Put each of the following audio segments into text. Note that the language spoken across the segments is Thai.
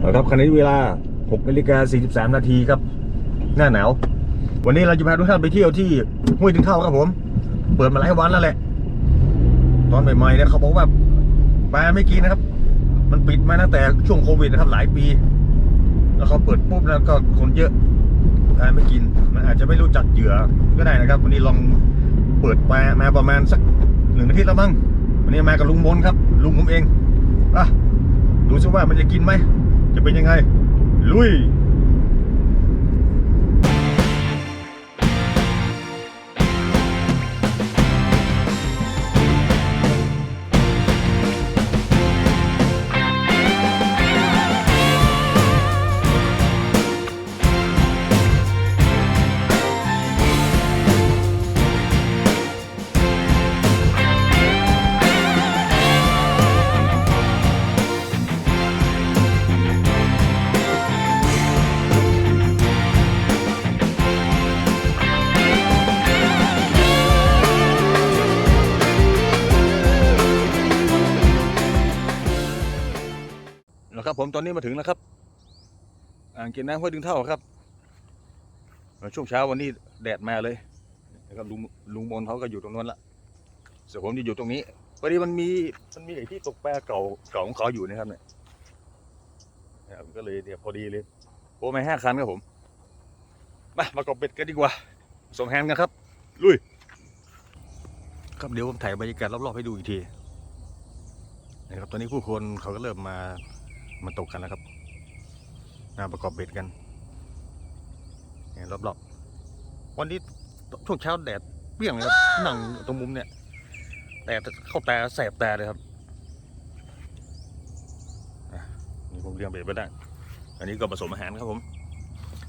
เอาครับขณะนี้เวลา6นาฬิกา43 นาทีครับ หน้าหนาว วันนี้เราจะพาทุกท่านไปเที่ยวที่ห้วยถึงเท่าครับผม เปิดมาหลายวันแล้วแหละ ตอนใหม่ๆเนี่ยเขาบอกว่าปลาไม่กินนะครับ มันปิดมาตั้งแต่ช่วงโควิดนะครับหลายปี แล้วเขาเปิดปุ๊บแล้วก็คนเยอะปลาไม่กิน มันอาจจะไม่รู้จักเหยื่อก็ได้นะครับ วันนี้ลองเปิดปลามาประมาณสักหนึ่งอาทิตย์แล้วมั้งวันนี้มากับลุงมนครับ ลุงผมเองอะดูซิว่ามันจะกินไหม จะเป็นยังไง ลุย ครับผมตอนนี้มาถึงแล้วครับ อ่างเก็บน้ำห้วยดึงเท่าครับช่วงเช้าวันนี้แดดมาเลยนะครับลุงลุงมนเขาก็อยู่ตรงนั้นละส่วนผมจะอยู่ตรงนี้พอดีมันมีมันมีไอ้ที่ตกปลาเก่าเก่าของเขาอยู่นะครับเนี่ยนะครับก็เลยเดี๋ยพอดีเลยโอ้ไม่ห้าคันครับผมมาประกอบเป็ดกันดีกว่าส่งแฮนกันครับลุยครับเดี๋ยวผมถ่ายบรรยากาศรอบๆให้ดูอีกทีนะครับตอนนี้ผู้คนเขาก็เริ่มมา มาตกกันแล้วครับมาประกอบเบ็ดกันเนี่ยรอบๆวันนี้ช่วงเช้าแดดเปรี้ยงเลยครับนั่งตรงมุมเนี่ยแดดเข้าตาแสบตาเลยครับนี่ผมเลี้ยงเบ็ดไปได้ อันนี้ก็ผสมอาหารครับผม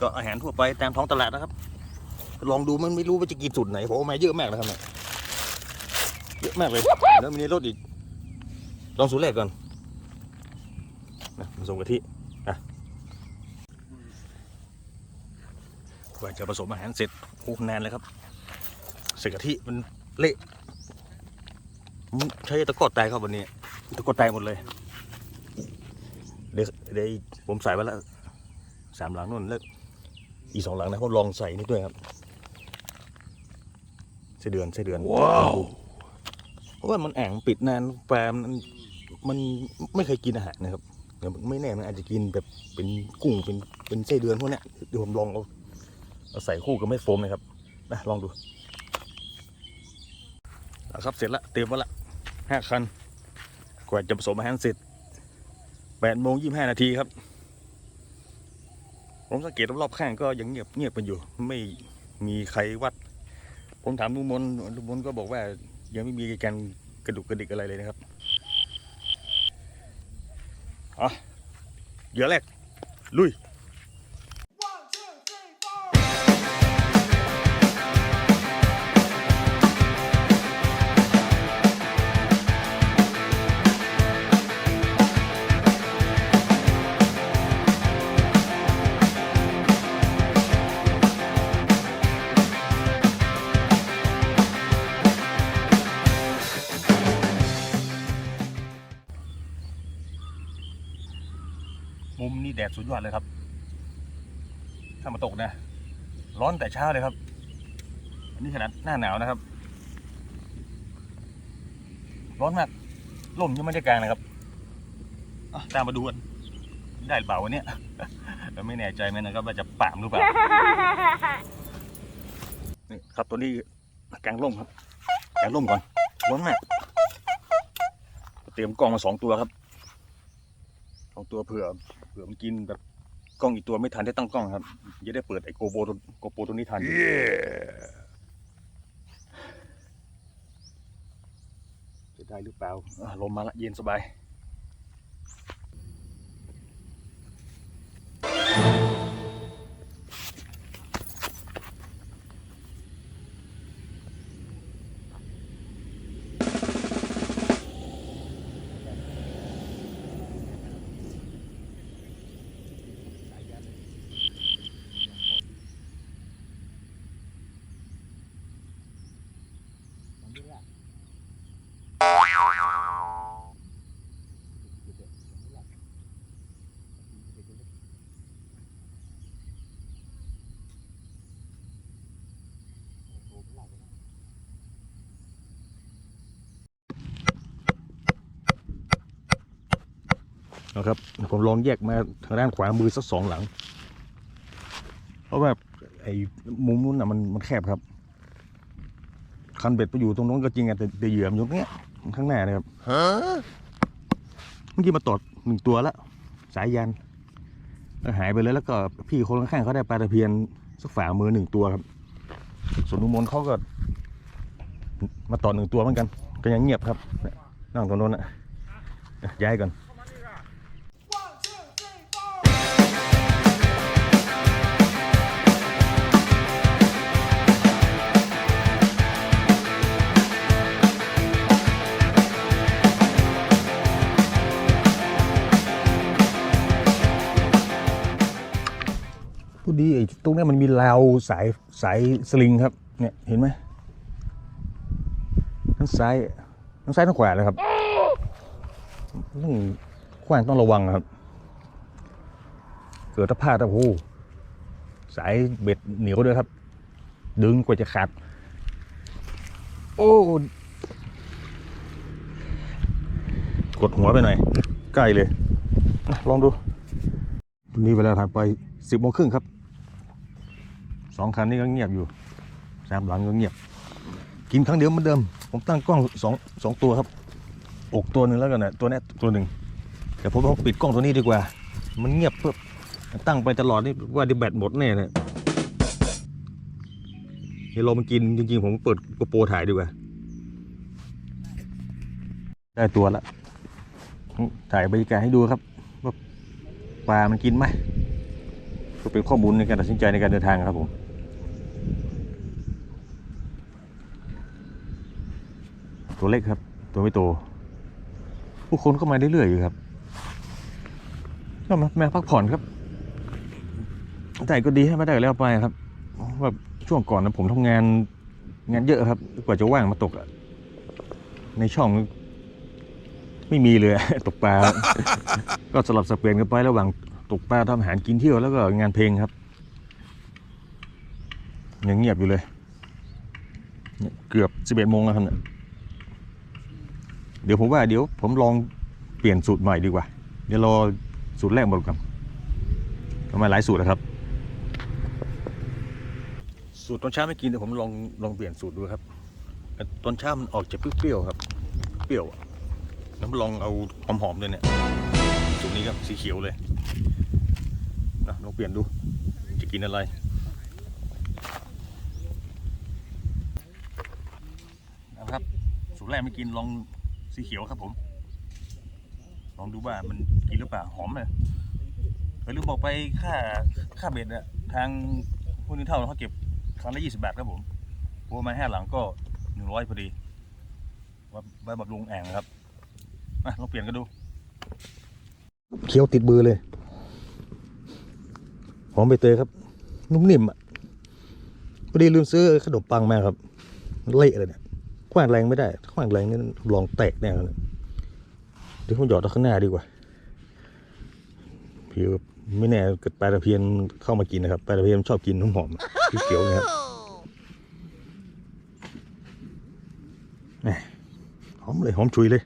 ก็อาหารทั่วไปตามท้องตลาดนะครับ ลองดูมันไม่รู้ว่าจะกินจุดไหนผมเอามาเยอะมากนะครับเนี่ยเยอะมากเลยแล้วมีรถอีกลองสูตรแรกก่อน นะผสมกะทินะกว่าจะผสมอาหารเสร็จโอ้นานเลยครับใส่กะทิมันเละผมใช้ตะกร้อแตกครับวันนี้ ตะกร้อแตกหมดเลย เดี๋ยวเดี๋ยวผมใส่ไว้แล้วสามหลังนู่นแล้วอีกสองหลังนะผมลองใส่นี่ด้วยครับไส้เดือนไส้เดือนว้าวเพราะว่ามันแอ่งปิดนานแปรมันมันไม่เคยกินอาหารนะครับ เดี๋ยวไม่แน่มันอาจจะกินแบบเป็นกุ้งเป็นเป็นไส้เดือนพวกนี้เดี๋ยวผมลองเอาเอาใส่คู่กับไม่โฟมนะครับนะลองดูเอาครับเสร็จละเตรียมไว้ละห้าคันกว่าจะผสมอาหารเสร็จแปดโมงยี่ห้านาทีครับ ผมสังเกตรอบๆข้างก็ยังเงียบเงียบกันอยู่ ไม่มีใครวัด ผมถามลุงมนลุงมนก็บอกว่ายังไม่มีการกระดุกกระดิกอะไรเลยนะครับ อะเหยื่อแรก ลุย มุมนี้แดดสุดยอดเลยครับ ถ้ามาตกนะ ร้อนแต่เช้าเลยครับ อันนี้ขนาดหน้าหนาวนะครับ ร้อนมากลมยังไม่ได้กลางนะครับอะตามมาดูกันได้หรือเปล่าวันเนี้ยเราไม่แน่ใจเหมือนกันครับว่าจะป่ามหรือเปล่านี่ครับตัวนี้กลางร่มครับกลางร่มก่อนร้อนมากเตรียมกล้องมาสองตัวครับสองตัวเผื่อ เผื่อมันกินแบบกล้องอีกตัวไม่ทันได้ตั้งกล้องครับจะได้เปิดไอโกโบตัวโกโปตัวนี้ทันจะได้หรือเปล่าอะลมมาละเย็นสบาย นะครับ ผมลองแยกมาทางด้านขวามือสักสองหลัง เพราะว่าไอ้มุมนู้นน่ะมันมันแคบครับ คันเบ็ดไปอยู่ตรงนู้นก็จริงแต่แต่เหยื่อมอยู่ตรงเนี้ยข้างหน้านะครับเมื่อกี้มาตอดหนึ่งตัวละสายยันแล้วหายไปเลยแล้วก็พี่คนข้างๆเขาได้ปลาตะเพียนสักฝ่ามือหนึ่งตัวครับส่วนลุงมนเขาก็ มาต่อหนึ่งตัวเหมือนกัน ก็ยังเงียบครับนั่งตรงโน้นนะย้ายก่อน ดีไอ้ตรงนี้มันมีราวสายสายสลิงครับ เนี่ยเห็นไหมทั้งซ้ายทั้งซ้ายทั้งขวาเลยครับต้องขวางต้องระวังครับ เกิดถ้าพลาดอะโอ้โหสายเบ็ดเหนียวด้วยครับ ดึงกว่าจะขาดโอ้กดหัวไปหน่อย ใกล้เลย ลองดูนี่เวลาผ่านไปสิบโมงครึ่งครับ สองคันนี้ก็เงียบอยู่สามหลังก็เงียบ กินครั้งเดียวเหมือนเดิม ผมตั้งกล้องสองสองตัวครับ อกตัวหนึ่งแล้วกันนะตัวนี้ตัวหนึ่งแต่ผมต้องปิดกล้องตัวนี้ดีกว่า มันเงียบเพิ่มตั้งไปตลอดนี่ว่าดิแบตหมดแน่เลยเฮโลมันกินจริงๆ ผมเปิดโกโปรถ่ายดีกว่า ได้ตัวละถ่ายบรรยากาศให้ดูครับ ว่าปลามันกินไหมก็เป็นข้อมูลในการตัดสินใจในการเดินทางครับผม ตัวเล็กครับ ตัวไม่โตผู้คนก็มาเรื่อยๆอยู่ครับก็มามาพักผ่อนครับได้ก็ดีให้ม่ได้ก็แล้วไปครับว่าช่วงก่อนนะผมทำงานงานเยอะครับ กว่าจะว่างมาตกอะในช่อง ไม่มีเลยตกปลา ก็สลับสเปลี่ยนกันไประหว่างตกปลาทำอาหารกินเที่ยวแล้วก็งานเพลงครับยังเงียบอยู่เลยเนี่ยเกือบสิบเอ็ดโมงแล้วครับเนี่ย เดี๋ยวผมว่าเดี๋ยวผมลองเปลี่ยนสูตรใหม่ดีกว่า เดี๋ยวรอสูตรแรกหมดก่อนประมาหลายสูตรนะครับ สูตรตอนเช้าไม่กินแต่ผมลองลองเปลี่ยนสูตรดูครับตอนเช้ามันออกจะเปรี้ยวครับ เปรี้ยวอะแล้วลองเอาหอมๆเลยเนี่ยสูตรนี้ครับสีเขียวเลยนะลองเปลี่ยนดูจะกินอะไรนะครับสูตรแรกไม่กินลอง สีเขียวครับผม ลองดูว่ามันกินหรือเปล่าหอมเลยเออลืมบอกไปค่าค่าเบ็ดอะทางพวกนี้เท่าเขาเก็บครั้งละยี่สิบาทครับผมพวกมาห้าหลังก็หนึ่งร้อยพอดีว่าไว้บำรุงแอ่งครับมาลองเปลี่ยนกันดู เคี้ยวติดมือเลยหอมใบเตยครับ นุ่มนิ่มอะพอดีลืมซื้อขนมปังมาครับเละเลยเนี่ย ขว้างแรงไม่ได้ขว้างแรงนี่ลองแตกแน่เลยเดี๋ยวผมหยอดเอาข้างหน้าดีกว่าพี่ว่าไม่แน่เกิดปลาตะเพียนเข้ามากินนะครับปลาตะเพียนชอบกินน้ำหอมที่เขียวๆเนะครับแหม่หอมเลยหอมชุยเลย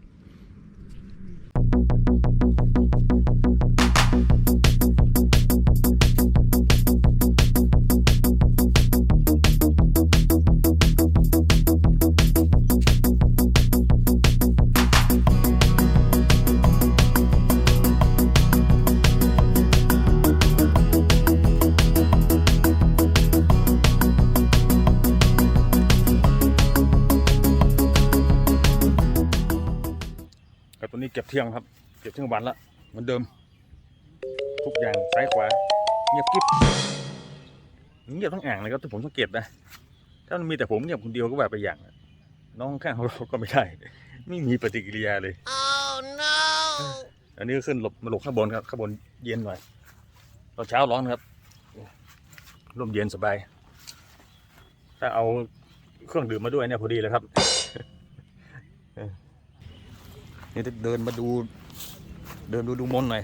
ครับตัวนี้เก็บเที่ยงครับ เก็บเที่ยงวันละเหมือนเดิม ทุกอย่างซ้ายขวา เงียบกิ๊บเงียบทั้งอ่างเลยครับที่ผมสังเกตนะถ้ามันมีแต่ผมเงียบคนเดียวก็แบบไปอย่างอะน้องข้างๆเราก็ไม่ได้ ไม่มีปฏิกิริยาเลย Oh no! อันนี้ก็ขึ้นหลบมาหลบข้างบนครับข้างบนเย็นหน่อยตอนเช้าร้อนครับร่มเย็นสบาย ถ้าเอาเครื่องดื่มมาด้วยเนี่ยพอดีเลยครับ นี่เดินมาดู เดินดูดูมนต์หน่อย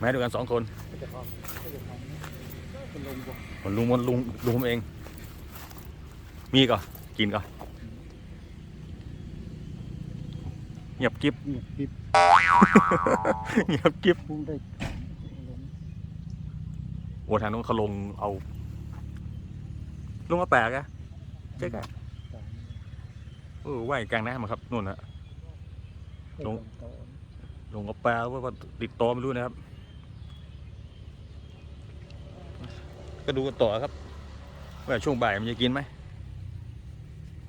มาด้วยกันสองคนคนลุงมนต์ลุงลุงผมเอง มีก่อนกินก่อนเงียบกิ๊บปิดเงียบกิ๊บพุ่งได้ลงโอ้ทางนู้นเขาลงเอาลงมาแปลกอะใช่กะตามเออว่ายกลางน้ำอะครับนู่นนะ ลงต่อลงกับปลาว่าว่าติดต่อไม่รู้นะครับ ก็ดูกันต่อครับ ว่าช่วงบ่ายมันจะกินไหม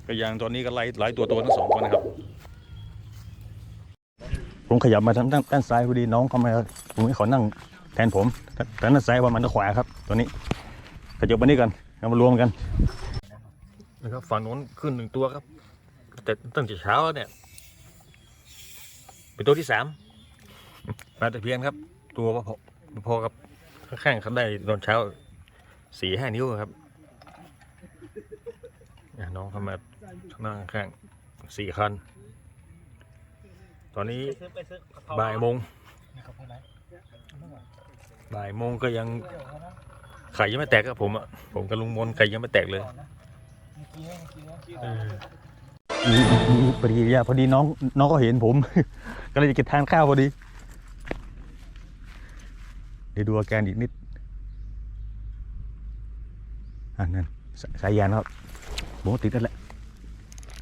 ก็ยังตอนนี้ก็ไล่หลายตัวโตทั้งสองคนนะครับ ผมขยับมาทางด้านด้านซ้ายพอดีน้องเขามาผมให้เขานั่งแทนผมแต่แต่ด้านซ้ายว่ามันด้านขวาครับ ตัวนี้ขยับมานี่กันเอามารวมกันนะครับฝั่งโน้นขึ้นหนึ่งตัวครับ แต่ตั้งแต่เช้าแล้วเนี่ย เป็นตัวที่สามปลาตะเพียนครับ ตัวพอพอกับข้างๆเขาได้ตอนเช้าสี่ห้านิ้วครับน้องเขามานั่งข้างสี่คัน ตอนนี้บ่ายโมงบ่ายโมงก็ยังไข่ยังไม่แตกครับผมอะผมกับลุงมนไข่ยังไม่แตกเลย เมื่อกี้เมื่อกี้เออพอดีพอดีน้องน้องก็เห็นผม ก็เลยจะเก็บทานข้าวพอดี เดี๋ยวดูอาการอีกนิดอ่านั่นสสายยานครับผมติดแล้วแหละ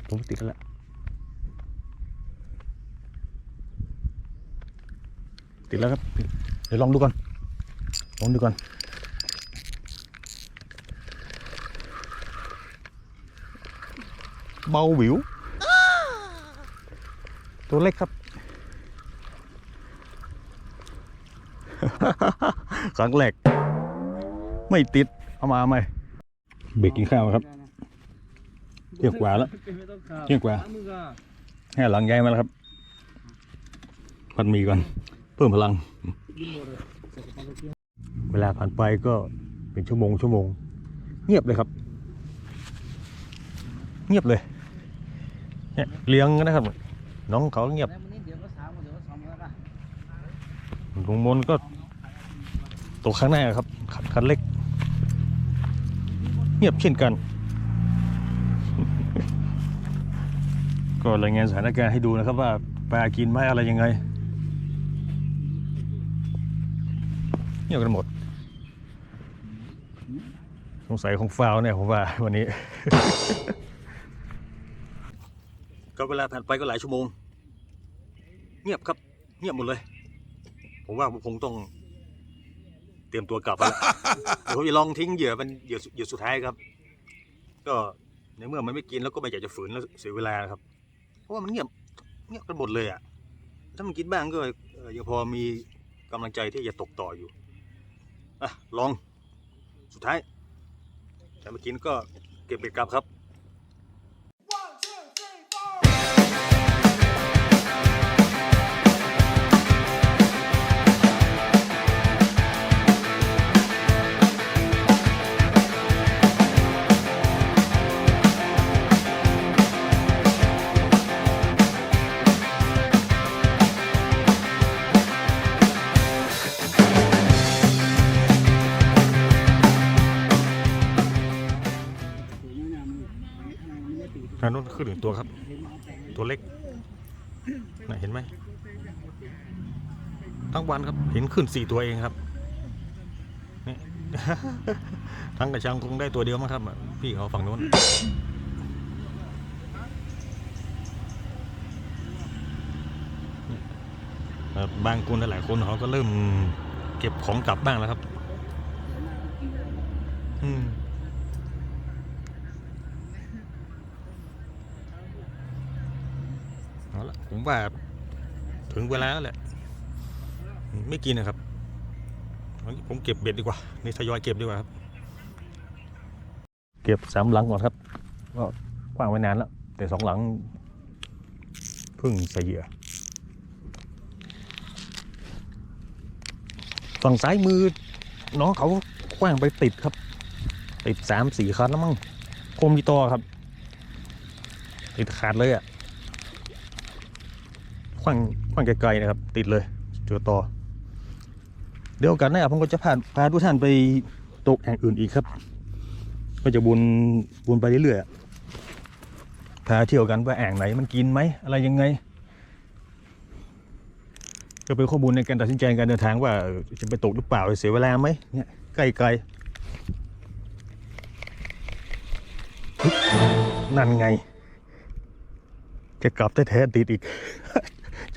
ผมติดแล้วติดแล้วครับ เดี๋ยวลองดูก่อนลองดูก่อน เบาหวิว ตัวเล็กครับ ครั้งแรกไม่ติด เอามาไหมเบรกกินข้าวครับเที่ยงกว่าแล้วเที่ยงกว่าแห่หลังใหญ่มาแล้วครับพันหมีก่อน เพิ่มพลัง เวลาผ่านไปก็เป็นชั่วโมงชั่วโมง เงียบเลยครับ เงียบเลย เนี่ยเลี้ยงกันนะครับ น้องเขาเงียบลุงมนก็ตัวข้างหน้าครับคันคันเล็ก เงียบเช่นกัน ก็รายงานสถานการณ์ให้ดูนะครับว่าปลากินไหมอะไรยังไงเงียบกันหมด สงสัยของฟาวเนี่ยผมว่าวันนี้ ก็เวลาผ่านไปก็หลายชั่วโมง เงียบครับ เงียบหมดเลย ผมว่าผมคงต้อง เตรียมตัวกลับแล้วเดี๋ยวผมจะลองทิ้งเหยื่อเป็นเหยื่อสุเหยื่อสุดท้ายครับ ก็ในเมื่อมันไม่กินแล้วก็ไม่อยากจะฝืนแล้วเสียเวลานะครับ เพราะว่ามันเงียบเงียบกันหมดเลยอะ ถ้ามันกินบ้างก็เอ่อยังพอมีกำลังใจที่จะตกต่ออยู่อะลองสุดท้ายแต่ไม่กินก็เก็บเบ็ดกลับครับ ขึ้นหนึ่งตัวครับ ตัวเล็กน่ะเห็นไหมทั้งวันครับเห็นขึ้นสี่ตัวเองครับนี่ทั้งกระชังคงได้ตัวเดียวมั้งครับ พี่เขาฝั่งนู้นบางคนหลายคนเขาก็เริ่มเก็บของกลับบ้างแล้วครับ อืม เอาละผม ว่าถึงเวลาแล้วแหละ ไม่กินนะครับ ผมเก็บเบ็ดดีกว่า นี่ทยอยเก็บดีกว่าครับ เก็บสามหลังก่อนครับ ก็กว้างไว้นานแล้ว แต่สองหลังเพิ่งใส่เหยื่อฝั่งซ้ายมือน้องเขากว้างไปติดครับ ติดสามสี่คันแล้วมั้งโคมีตอครับ ติดขาดเลยอะ ว้างขว้างไกลๆนะครับ ติดเลยเจอต่อ เดี๋ยวโอกันหน้าผมก็จะพาพาทุกท่านไปตกแห่งอื่นอีกครับ ก็จะวนวนไปเรื่อยๆพาเที่ยวกันว่าแอ่งไหนมันกินไหมอะไรยังไงก็เป็นข้อมูลในการตัดสินใจการเดินทางว่าจะไปตกหรือเปล่าเสียเวลาไหมเนี่ยใกล้ไกลฮึนั่นไง จะกลับแท้ๆติดอีก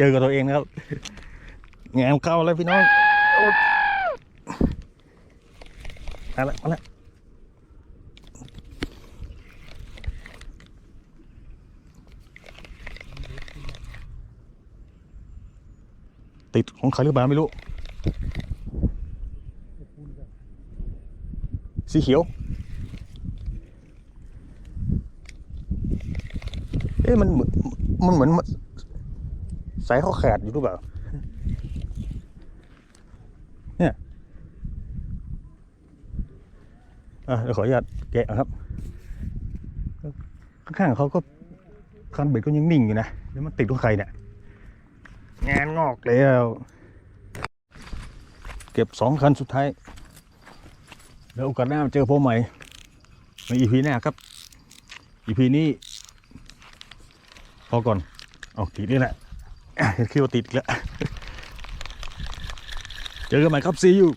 เจอกับตัวเองนะครับแงมเข้าแล้วพี่น้องโอ๊ยมาละมาละติดของใครหรือเปล่าไม่รู้ สีเขียว เอ๊ะมันเหมือนมันเหมือน สายเขาขาดอยู่หรือเปล่า เนี่ยอะเดี๋ยวขออนุญาตแกะครับ ข้างๆเขาก็คันเบ็ดก็ยังนิ่งอยู่นะ แล้วมันติดของใครเนี่ย งานงอกแล้ว เก็บสองคันสุดท้าย แล้วโอกาสหน้าเจอผมใหม่ ในอีพีหน้าครับ อีพีนี้ พอก่อน เอาติดนี่แหละ เห็นคิดว่าติดอีกแล้ว เจอกันใหม่ครับซีอยู่